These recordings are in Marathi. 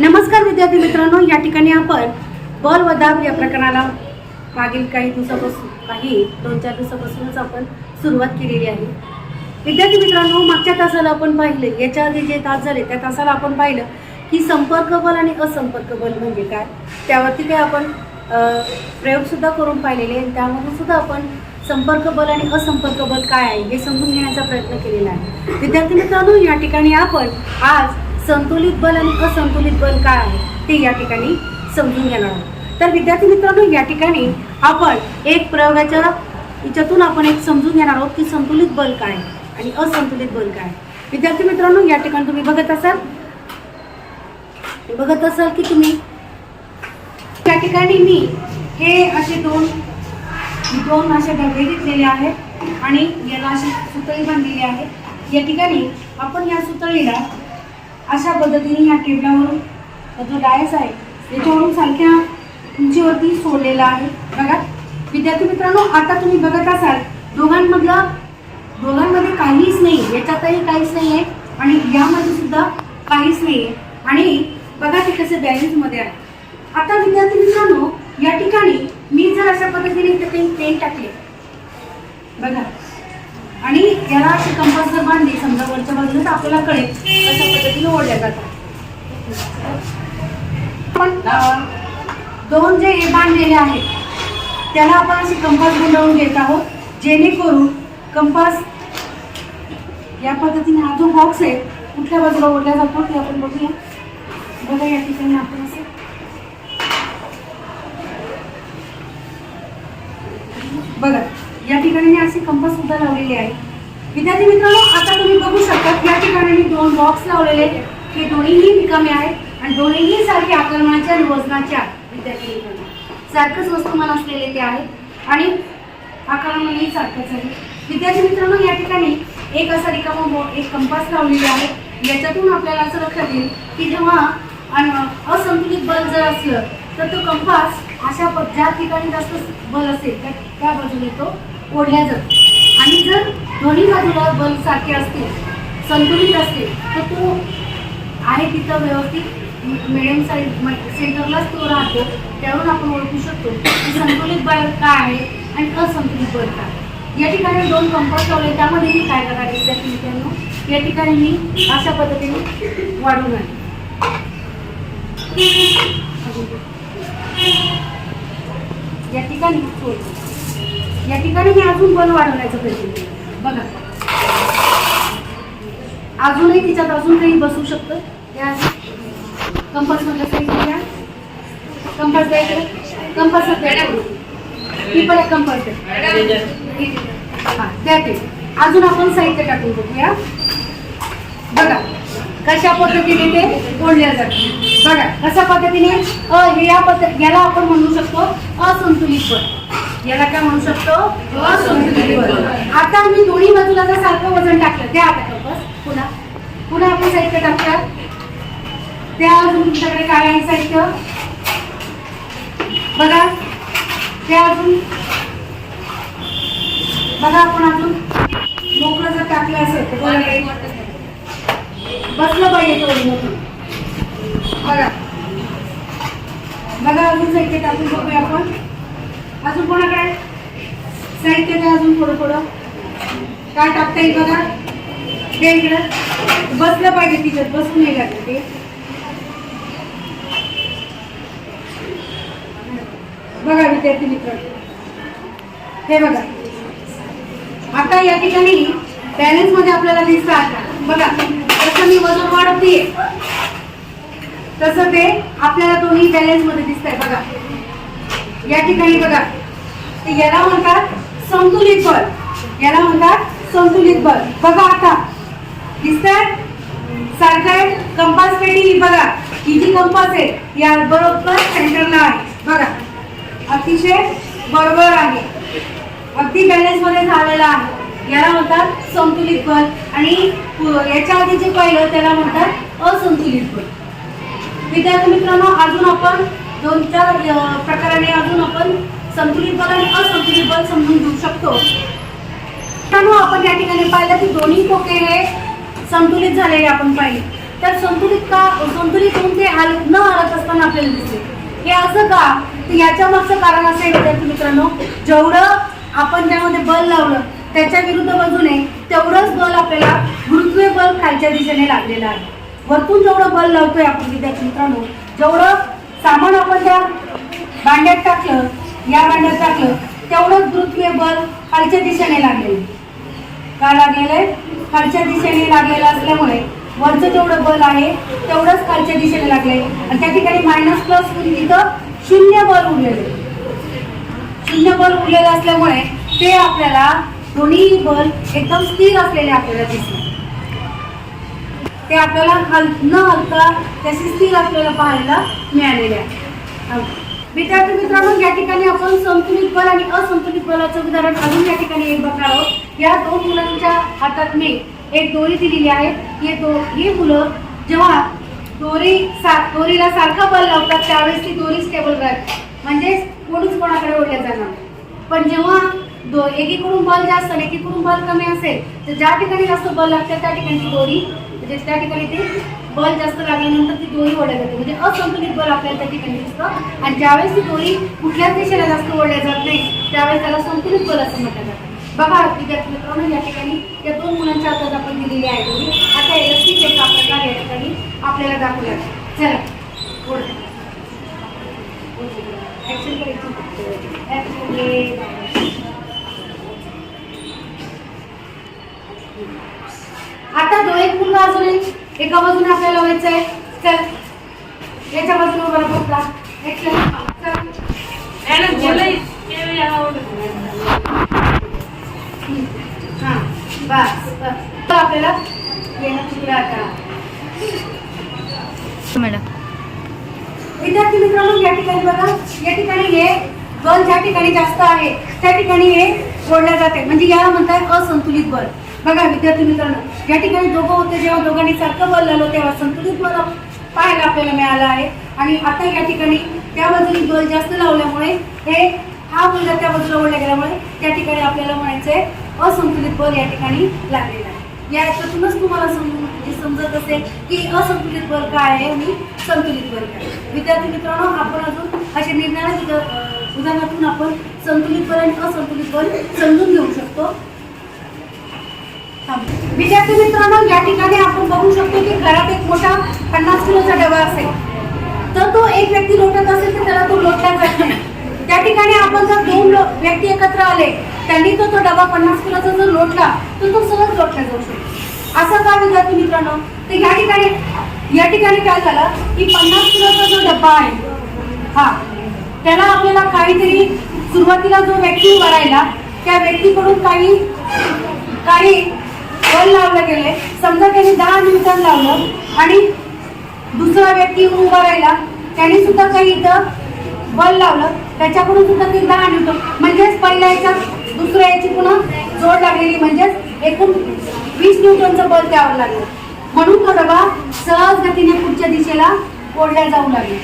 नमस्कार विद्यार्थी मित्रांनो या ठिकाणी आपण बल व दाब या प्रकरणाला मागील काही दिवसापासून काही दोन चार दिवसापासूनच आपण सुरुवात केलेली आहे. विद्यार्थी मित्रांनो मागच्या तासाला आपण पाहिलं याच्या आधी जे तास झाले त्या तासाला आपण पाहिलं की संपर्क बल आणि असंपर्क बल म्हणजे काय? त्यावरती काही आपण प्रयोगसुद्धा करून पाहिलेले आणि त्यामधून सुद्धा आपण संपर्क बल आणि असंपर्क बल काय आहे हे समजून घेण्याचा प्रयत्न केलेला आहे. विद्यार्थी मित्रांनो या ठिकाणी आपण आज संतुलित बल आणि असंतुलित बल काय आहे ते या ठिकाणी समजून घेणार आहोत. तर विद्यार्थी मित्रांनो या ठिकाणी आपण एक प्रयोगाच्या याच्यातून आपण एक समजून घेणार आहोत की संतुलित बल काय आहे आणि असंतुलित बल काय आहे. विद्यार्थी मित्रांनो या ठिकाणी तुम्ही बघत असाल. बघत असाल की तुम्ही त्या ठिकाणी मी हे असे दोन दोन असे डबे घेतलेले आहेत आणि याला अशी सुतळी बांधलेली आहे. या ठिकाणी आपण या सुतळीला अशा पद्धतीने या टेबलावरून जो डायस आहे याच्यावरून सारख्या उंचीवरती सोडलेला आहे. बघा विद्यार्थी मित्रांनो आता तुम्ही बघत असाल दोघांमधला दोघांमध्ये काहीच नाही याच्यातही काहीच नाही आहे आणि यामध्ये सुद्धा काहीच नाही आहे आणि बघा ते कसे बॅलन्समध्ये आहे. आता विद्यार्थी मित्रांनो या ठिकाणी मी जर अशा पद्धतीने इथे काही पेन टाकले बघा. आणि याला अशी कंपास जर बांधली समजा वरच्या बाजूला तर आपल्याला कळेल अशा पद्धतीने ओढल्या जातात. पण दोन जे हे बांधलेले आहेत त्याला आपण अशी कंपास गुंडवून घेत आहोत जेणेकरून कंपास या पद्धतीने हा जो बॉक्स आहे कुठल्या बाजूला ओढल्या जातो ते आपण बघूया. बघा या ठिकाणी आपण असे. बघा. या ठिकाणी मी अशी कंपास सुद्धा लावलेली आहे. विद्यार्थी मित्रांनो आता तुम्ही बघू शकता या ठिकाणी मी दोन बॉक्स लावलेले आहेत. हे दोन्हीही रिकामे आहेत आणि दोन्हीही सारखे आक्रमणाच्या आणि वजनाच्या विद्यार्थी मित्रांनो. सारखंच वस्तुमान असलेले ते आहे आणि आकारमानही सारखंच आहे. विद्यार्थी मित्रांनो या ठिकाणी एक असा रिकामा बो- एक कंपास लावलेली आहे. याच्यातून आपल्याला असं लक्षात येईल की जेव्हा असंतुलित बल जर असलं तर तो कंपास अशा ज्या ठिकाणी जास्त बल असेल त्या बाजूने तो ओढल्या जातो आणि जर दोन्ही बाजूला बल सारखे असतील संतुलित असतील तर तो आहे तिथं व्यवस्थित. मिडियम साईज सेंटरलाच तो राहतो. त्यावरून आपण ओळखू शकतो की संतुलित बळ काय आहे आणि असंतुलित बल काय या ठिकाणी दोन कंपास लावले त्यामध्ये मी काय करणार विद्यार्थी मित्रांनो या ठिकाणी मी अशा पद्धतीने वाढून आहे या ठिकाणी या ठिकाणी मी अजून बल वाढवण्याचा प्रयत्न केला बघा. अजूनही तिच्यात अजून काही बसू शकतं. त्या कंपास मधल्या साईड घ्या कंपास द्यायचं कंपास ती पण एक कंपास द्या हा द्या ते. अजून आपण साहित्य टाकून बघूया. बघा कशा पद्धतीने ते ओढल्या जाते बघा कशा पद्धतीने अ हे या पद्धत याला आपण म्हणू शकतो असंतुलित पण याला काय म्हणू शकतो? आता मी दोन्ही बाजूला जर सारखं वजन टाकलं त्या आता कंपास पुन्हा. पुन्हा आपण साहित्य टाकतात त्या अजून तुमच्याकडे काय आहे साहित्य? बघा. त्या अजून. बघा आपण अजून. मोकळं जर टाकलं असेल तर बसलं पाहिजे तो बघा. बघा अजून साहित्य टाकून बघूया आपण. अजून कोणाकडे? साहित्य द्या अजून थोडं थोडं काय टाकता येईल बघा. ते इकडं. बसलं पाहिजे तिच्यात बसून नाही लागलं ते. बघा विद्यार्थी मित्र. हे बघा. आता या ठिकाणी बॅलन्समध्ये आपल्याला दिसतं बघा जसं मी वजन वाढवते तसं ते आपल्याला दोन्ही बॅलन्समध्ये आहे बघा. या ठिकाणी बघा. याला म्हणतात संतुलित बल. याला म्हणतात संतुलित बल. बघा आता. दिसतंय? सारखं कंपास पेटी ही बघा. ही जी कंपास आहे? या बरोबर सेंटरला आहे. बघा. अतिशय बरोबर आहे. अगदी बॅलन्समध्ये झालेला आहे. याला म्हणतात संतुलित बल. आणि याच्या आधी जे पाहिलं त्याला म्हणतात असंतुलित बल. विद्यार्थी मित्रांनो अजून आपण दोन चार प्रकाराने अजून आपण संतुलित बल आणि असंतुलित बल समजून घेऊ शकतो. मित्रांनो आपण या ठिकाणी पाहिलं की दोन्ही खोके हे संतुलित झालेले आपण पाहिले. तर संतुलित का संतुलित होऊन ते हाल न हलत असताना आपल्याला दिसते हे असं का? तर याच्या मागचं कारण असं आहे विद्यार्थी मित्रांनो जेवढं आपण त्यामध्ये बल लावलं त्याच्या विरुद्ध बाजूने तेवढंच बल आपल्याला गुरुत्वीय बल खालच्या दिशेने लागलेलं आहे. वरतून जेवढं बल लावतोय आपण विद्यार्थी मित्रांनो जेवढं सामान आपण त्या भांड्यात टाकलं या भांड्यात टाकलं तेवढंच पृथ्वी बल खालच्या दिशेने लागलेलं. का लागलेलं? आहे खालच्या दिशेने लागलेलं असल्यामुळे वरचं जेवढं बल आहे तेवढंच खालच्या दिशेने लागले आणि त्या ठिकाणी मायनस प्लस होऊन तिथं शून्य बल उरलेलं. आहे. शून्य बल उरलेलं असल्यामुळे ते आपल्याला दोन्ही बल एकदम स्थिर असलेले आपल्याला दिसले. ते आपल्याला हल न हलता त्याची स्थिर आपल्याला पाहायला मिळालेले आहे. विद्यार्थी मित्रांनो या ठिकाणी आपण संतुलित बल आणि असंतुलित बलाचं उदाहरण अजून या ठिकाणी एक बघणार आहोत. या दोन मुलांच्या हातात मी एक दोरी दिलेली आहे. हे दो ही मुलं जेव्हा दोरी सा दोरीला सारखा बल लावतात त्यावेळेस ती दोरी स्टेबल राहते. म्हणजेच कोणीच कोणाकडे ओढल्या जाणार पण जेव्हा दो एकीकडून बल जास्त आणि एकीकडून बल कमी असेल तर ज्या ठिकाणी जास्त बल लागतं त्या ठिकाणी दोरी म्हणजे त्या ठिकाणी ती बल जास्त लागल्यानंतर ती दोरी ओढल्या जाते. म्हणजे असंतुलित बल आपल्याला त्या ठिकाणी दिसतं. आणि ज्यावेळेस ती दोरी कुठल्याच दिशेला जास्त ओढल्या जात नाही त्यावेळेस त्याला संतुलित बल असं म्हटलं जातं. बघा विद्यार्थी मित्रांनो या ठिकाणी त्या दोन मुलांच्या हातात आपण दिलेली आहे दोरी. आता हे रस्सीच चेक प्रकार या ठिकाणी आपल्याला दाखवूया. चला. पुढे. करायची. आता तो एक मुलगा अजून एक एका बाजूने आपल्याला व्हायचं आहे चल. याच्या बाजूने उभा बसला हा. आपल्याला मॅडम. विद्यार्थी मित्रांनो या ठिकाणी बघा. या ठिकाणी हे बल ज्या ठिकाणी जास्त आहे त्या ठिकाणी हे सोडल्या जाते. म्हणजे याला म्हणतात असंतुलित बल. बघा विद्यार्थी मित्रांनो या ठिकाणी दोघं होते जेव्हा दोघांनी सारखं बल तेव्हा संतुलित मला पाहायला आपल्याला मिळालं आहे. आणि आता या ठिकाणी त्या बाजूने बल जास्त लावल्यामुळे हे हा मुलगा त्या बाजूला ओढला गेल्यामुळे त्या ठिकाणी आपल्याला म्हणायचंय असंतुलित बल या ठिकाणी लागलेलं आहे. या याच्यातूनच तुम्हाला समजून म्हणजे समजत असेल की असंतुलित बल काय आहे आणि संतुलित बल काय विद्यार्थी मित्रांनो आपण अजून असे निर्णय उदाहरणातून आपण संतुलित बल आणि असंतुलित बल समजून घेऊ शकतो. विद्यार्थी मित्रांनो या ठिकाणी आपण बघू शकतो की घरात एक मोठा पन्नास किलोचा डबा असेल. तर तो एक व्यक्ती लोटत असेल तर त्याला तो लोटला जात नाही. त्या ठिकाणी आपण जर दोन लो- व्यक्ती एकत्र आले त्यांनी तो तो डबा पन्नास किलोचा जर लोटला तर तो सहज लोटला जाऊ शकतो. असं का विद्यार्थी मित्रांनो? तर या ठिकाणी या ठिकाणी काय झालं? की पन्नास किलोचा जो डब्बा आहे हा त्याला आपल्याला काहीतरी सुरुवातीला जो व्यक्ती उभा राहिला त्या व्यक्तीकडून काही काही बल लावलं गेले समजा त्याने दहा न्यूटन लावलं आणि दुसरा व्यक्ती उभा राहिला त्याने सुद्धा काही इथं बल लावलं. त्याच्याकडून सुद्धा ते दहा न्यूटन म्हणजेच पहिल्या याच्यात दुसऱ्या याची पुन्हा जोड लागलेली म्हणजेच एकूण वीस न्यूटनचं बल द्यावं लागलं. म्हणून तो डबा सहज गतीने पुढच्या दिशेला ओढल्या जाऊ लागले.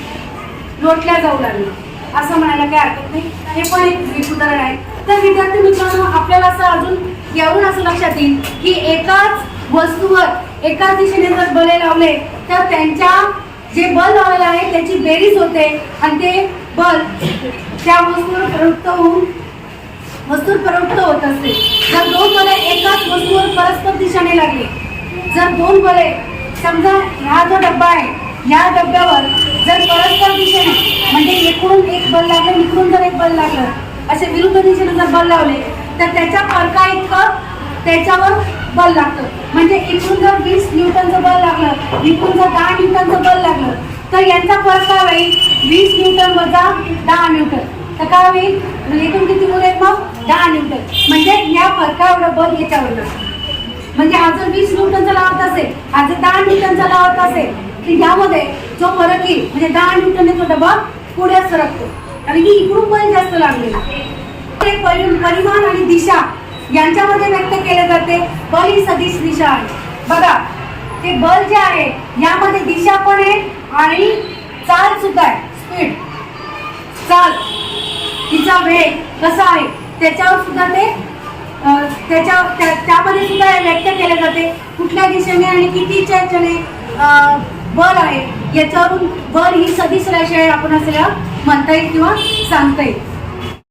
लोटल्या जाऊ लागले. असं म्हणायला काही हरकत नाही. हे पण एक एक उदाहरण आहे. तर विद्यार्थी मित्रांनो आपल्याला असं अजून यावरून असं लक्षात येईल की एकाच वस्तूवर एकाच दिशेने जर बले लावले तर त्यांच्या जे बल लावलेलं आहे त्याची बेरीज होते आणि ते बल त्या वस्तूवर प्रवृत्त होऊन वस्तूवर प्रवृत्त होत असते. जर दोन बले एकाच वस्तूवर परस्पर दिशेने लागले जर दोन बले समजा हा जो डब्बा आहे या डब्यावर जर परस्पर दिशेने म्हणजे एकूण एक बल लागलं इकडून जर एक बल लागलं असे विरुद्ध दिशेने जर बल लावले तर त्याच्या फरका इतकं त्याच्यावर बल लागतं. म्हणजे इथून जर वीस न्यूटनचं बल लागलं इथून जर दहा न्यूटनचं बल लागलं तर यांचा फरक काय होईल वीस न्यूटन वजा दहा न्यूटन. तर काय होईल? म्हणजे एकूण किती उरेल मग? दहा न्यूटन. म्हणजे या फरकावर बल याच्यावर म्हणजे हा जर वीस न्यूटनचा लावत असेल हा जर दहा न्यूटनचा लावत असेल की यामध्ये जो फरक येईल म्हणजे दहा न्यूटनने तो डबा पुढे सरकतो. आणि की इकडून बल जास्त लागलेला ते परिमाण आणि दिशा यांच्यामध्ये व्यक्त केले जाते. बल ही सदिश दिशा आहे. बघा ते बल जे आहे यामध्ये दिशा पण आहे आणि चाल सुद्धा आहे. स्पीड चाल. तिचा वेग कसा आहे त्याच्यावर सुद्धा ते त्याच्या त्यामध्ये सुद्धा व्यक्त केले जाते. कुठल्या दिशेने आणि कितीच्या याच्याने अं, बल आहे याच्यावरून बल ही सदिश राशी आहे आपण असं म्हणता येईल किंवा सांगता येईल.